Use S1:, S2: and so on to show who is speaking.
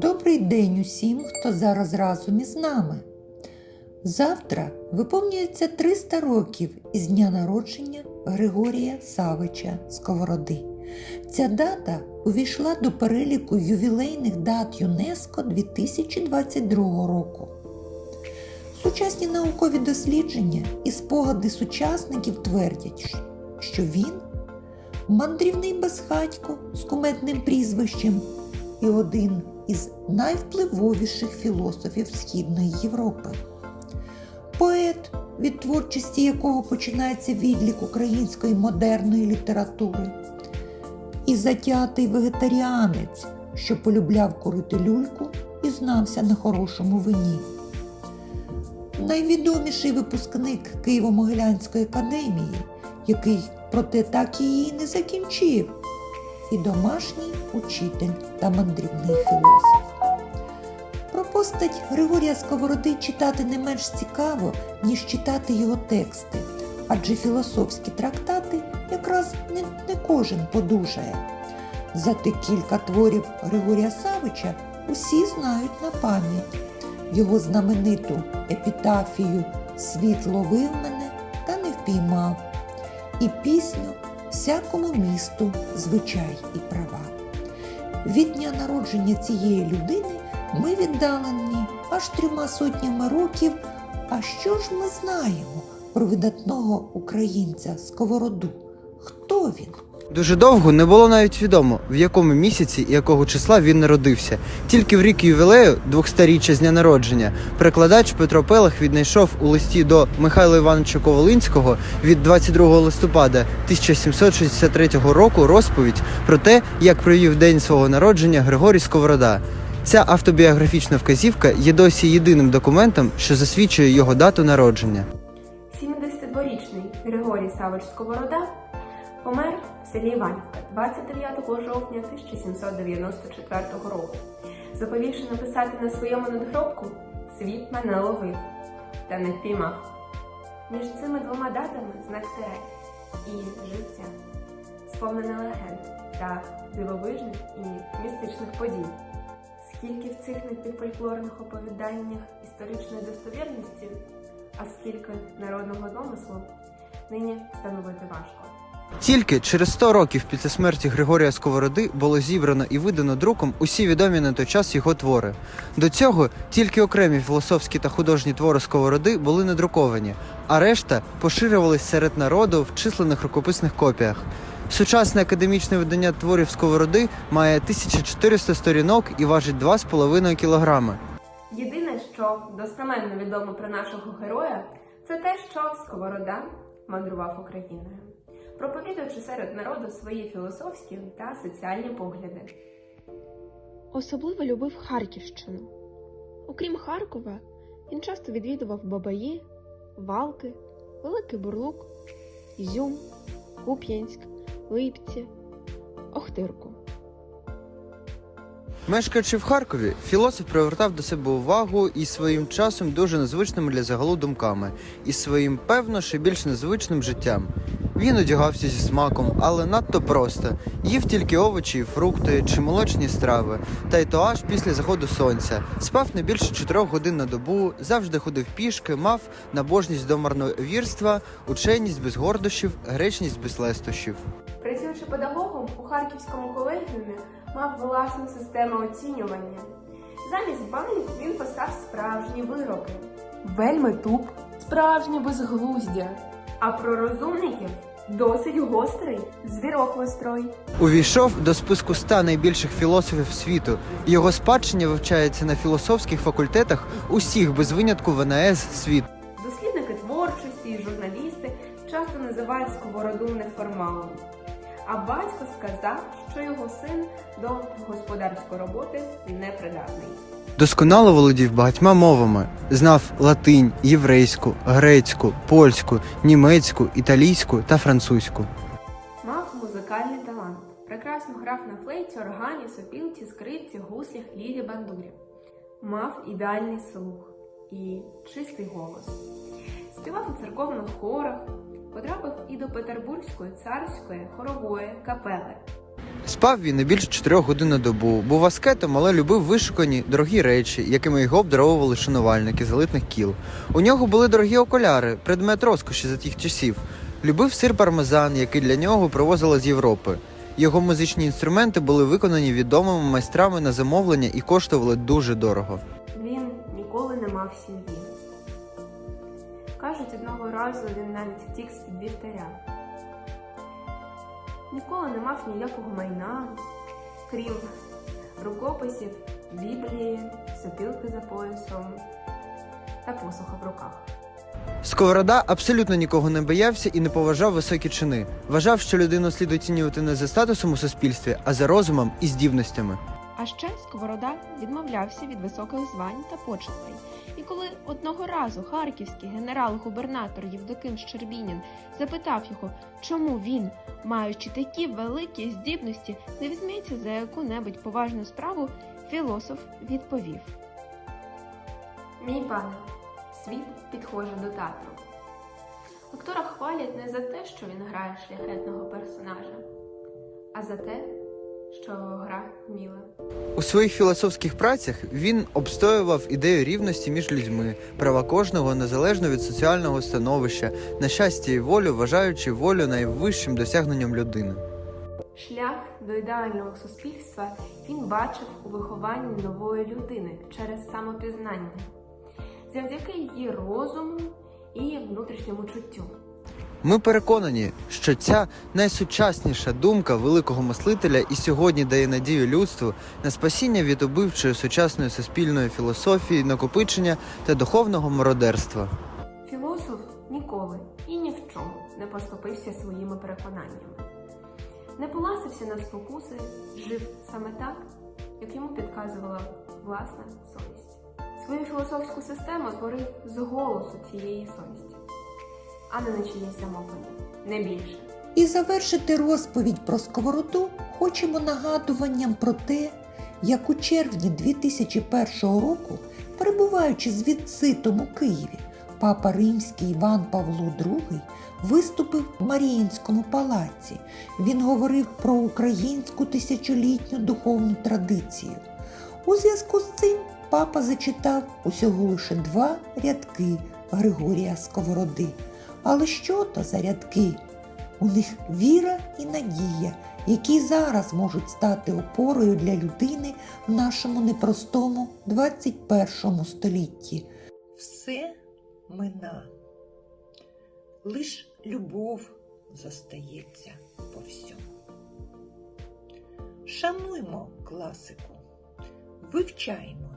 S1: Добрий день усім, хто зараз разом із нами. Завтра виповнюється 300 років із дня народження Григорія Савича Сковороди. Ця дата увійшла до переліку ювілейних дат ЮНЕСКО 2022 року. Сучасні наукові дослідження і спогади сучасників твердять, що він мандрівний безхатько з куметним прізвищем і один із найвпливовіших філософів Східної Європи. Поет, від творчості якого починається відлік української модерної літератури, і затятий вегетаріанець, що полюбляв курити люльку і знався на хорошому вині. Найвідоміший випускник Києво-Могилянської академії, який проте так її не закінчив, і домашній учитель та мандрівний філософ. Про постать Григорія Сковороди читати не менш цікаво, ніж читати його тексти, адже філософські трактати якраз не, не кожен подужає. Зате кілька творів Григорія Савича усі знають на пам'ять його знамениту епітафію Світ ловив мене та не впіймав, і пісню всякому місту звичай і права. Від дня народження цієї людини ми віддалені аж трьома сотнями років. А що ж ми знаємо про видатного українця Сковороду? Хто він?
S2: Дуже довго не було навіть відомо, в якому місяці і якого числа він народився. Тільки в рік ювілею, двохсторіччя з дня народження, перекладач Петро Пелах віднайшов у листі до Михайла Івановича Ковалинського від 22 листопада 1763 року розповідь про те, як провів день свого народження Григорій Сковорода. Ця автобіографічна вказівка є досі єдиним документом, що засвідчує його дату народження.
S3: 72-річний Григорій Савич Сковорода помер селі Іванівка 29 жовтня 1794 року, заповівши написати на своєму надгробку Світ мене ловив та не впіймав. Між цими двома датами знак тире і життя, сповнене легенд та дивовижних і містичних подій. Скільки в цих напівфольклорних оповіданнях історичної достовірності, а скільки народного домислу, нині встановити важко.
S2: Тільки через 100 років після смерті Григорія Сковороди було зібрано і видано друком усі відомі на той час його твори. До цього тільки окремі філософські та художні твори Сковороди були надруковані, а решта поширювались серед народу в численних рукописних копіях. Сучасне академічне видання творів Сковороди має 1400 сторінок і важить 2,5 кілограми.
S3: Єдине, що достеменно відомо про нашого героя, це те, що Сковорода мандрував Україною, проповідуючи серед народу свої філософські та соціальні погляди.
S4: Особливо любив Харківщину. Окрім Харкова, він часто відвідував Бабаї, Валки, Великий Бурлук, Ізюм, Куп'янськ, Липці, Охтирку.
S2: Мешкаючи в Харкові, філософ привертав до себе увагу і своїм часом дуже незвичними для загалу думками, і своїм, певно, ще більш незвичним життям. Він одягався зі смаком, але надто просто. Їв тільки овочі, і фрукти чи молочні страви, та й то аж після заходу сонця. Спав не більше чотирьох годин на добу, завжди ходив пішки, мав набожність до марновірства, ученість без гордощів, гречність без лестощів.
S3: Працюючи педагогом у Харківському колегіумі, мав власну систему оцінювання. Замість балів він писав справжні вироки. Вельми туп, справжнє безглуздя. А про розумників досить гострий звірок вострой.
S2: Увійшов до списку ста найбільших філософів світу. Його спадщина вивчається на філософських факультетах усіх без винятку ВНС світу.
S3: Дослідники творчості і журналісти часто називають сковороду неформалом. А батько сказав, що його син до господарської роботи непридатний.
S2: Досконало володів багатьма мовами, знав латинь, єврейську, грецьку, польську, німецьку, італійську та французьку.
S3: Мав музикальний талант. Прекрасно грав на флейті, органі, сопілці, скрипці, гуслях, лірі, бандурі. Мав ідеальний слух і чистий голос. Співав у церковних хорах, потрапив і до Петербурзької царської хорової капели.
S2: Спав він не більше 4 годин на добу, був аскетом, але любив вишукані дорогі речі, якими його обдаровували шанувальники з елитних кіл. У нього були дорогі окуляри, предмет розкоші за тих часів. Любив сир пармезан, який для нього привозили з Європи. Його музичні інструменти були виконані відомими майстрами на замовлення і коштували дуже дорого.
S3: Він ніколи не мав сім'ї. Кажуть, одного разу він навіть втік з під. Ніколи не мав ніякого майна, крім рукописів, Біблії, сопілки за поясом та посуха в руках.
S2: Сковорода абсолютно нікого не боявся і не поважав високі чини. Вважав, що людину слід оцінювати не за статусом у суспільстві, а за розумом і здібностями.
S4: А ще Сковорода відмовлявся від високих звань та почестей. І коли одного разу харківський генерал-губернатор Євдоким Щербінін запитав його, чому він, маючи такі великі здібності, не візьметься за яку-небудь поважну справу, філософ відповів.
S3: Мій пане, світ підхоже до театру. Актора хвалять не за те, що він грає шляхетного персонажа, а за те, що гра вміла.
S2: У своїх філософських працях він обстоював ідею рівності між людьми, права кожного незалежно від соціального становища, на щастя і волю, вважаючи волю найвищим досягненням людини.
S3: Шлях до ідеального суспільства він бачив у вихованні нової людини через самопізнання, завдяки її розуму і внутрішньому чуттю.
S2: Ми переконані, що ця найсучасніша думка великого мислителя і сьогодні дає надію людству на спасіння від убивчої сучасної суспільної філософії, накопичення та духовного мародерства.
S3: Філософ ніколи і ні в чому не поступився своїми переконаннями, не поласився на спокуси, жив саме так, як йому підказувала власна совість. Свою філософську систему творив з голосу цієї совісті, а не на чиїсь замовлення, не більше.
S1: І завершити розповідь про сковороду хочемо нагадуванням про те, як у червні 2001 року, перебуваючи з візитом у Києві, папа римський Іван Павло II виступив в Маріїнському палаці. Він говорив про українську тисячолітню духовну традицію. У зв'язку з цим папа зачитав усього лише два рядки Григорія Сковороди. Але що то за рядки? У них віра і надія, які зараз можуть стати опорою для людини в нашому непростому 21 столітті. Все мина, лиш любов зостається по всьому. Шануймо класику, вивчаймо